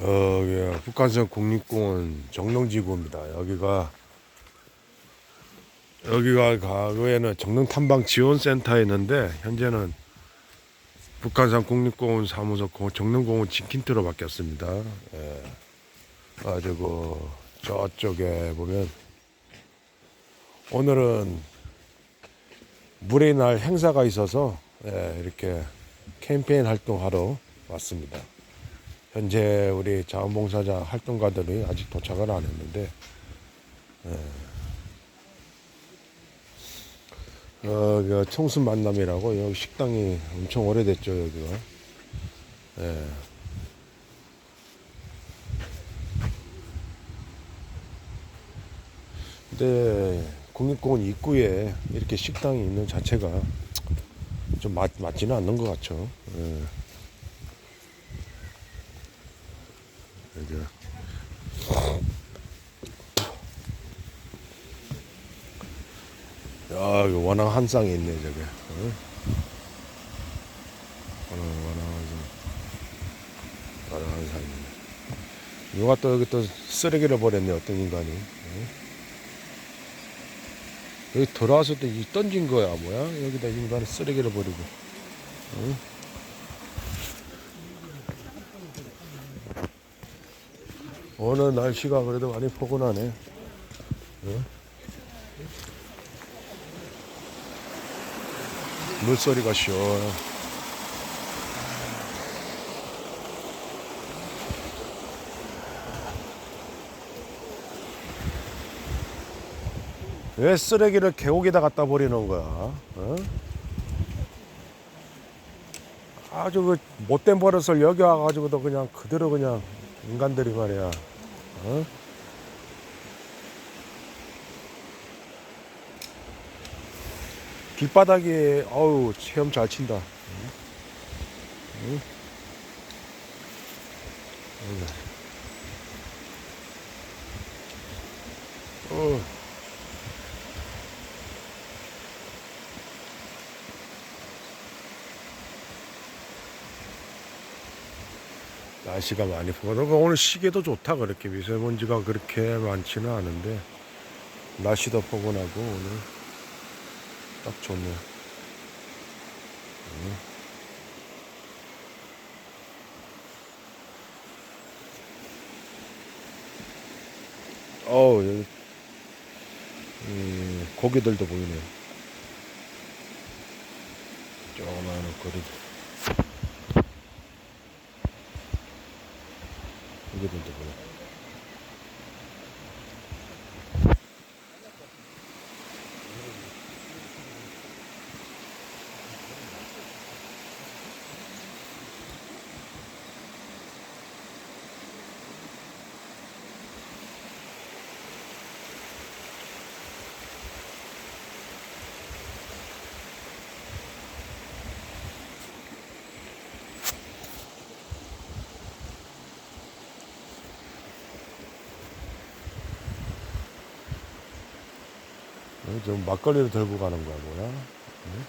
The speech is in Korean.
어, 예, 북한산 국립공원 정릉지구입니다. 여기가 여기가 과거에는 정릉 탐방 지원센터였는데 현재는 북한산 국립공원 사무소 고- 정릉공원 지킨트로 바뀌었습니다. 예. 가지고 저쪽에 보면 오늘은 물의 날 행사가 있어서 예, 이렇게 캠페인 활동하러 왔습니다. 현재 우리 자원봉사자 활동가들이 아직 도착을 안 했는데 예. 어, 그 청순 만남이라고 여기 식당이 엄청 오래됐죠 여기가 예. 근데 국립공원 입구에 이렇게 식당이 있는 자체가 좀 맞, 맞지는 않는 것 같죠 예. 이제 야, 이거 원앙 한 쌍이 있네, 저게. 어? 원앙, 원앙 한 쌍이 있네. 누가 또 여기 또 쓰레기를 버렸네, 어떤 인간이. 어? 여기 들어와서 또이 던진 거야, 뭐야? 여기다 인간이 쓰레기를 버리고. 어? 오늘 날씨가 그래도 많이 포근하네. 어? 물소리가 시원해. 왜 쓰레기를 계곡에다 갖다 버리는 거야? 어? 아주 그 못된 버릇을 여기 와가지고도 그냥 그대로 그냥 인간들이 말이야. 어? 길바닥에 어우 체험 잘 친다. 응? 응? 어. 날씨가 많이 포근하고 오늘 시계도 좋다 그렇게 미세먼지가 그렇게 많지는 않은데 날씨도 포근하고 오늘 딱 좋네. 어우 여기 음, 고기들도 보이네. 조그마한. 고기들도 보 좀 막걸리를 들고 가는 거야 뭐야? 응?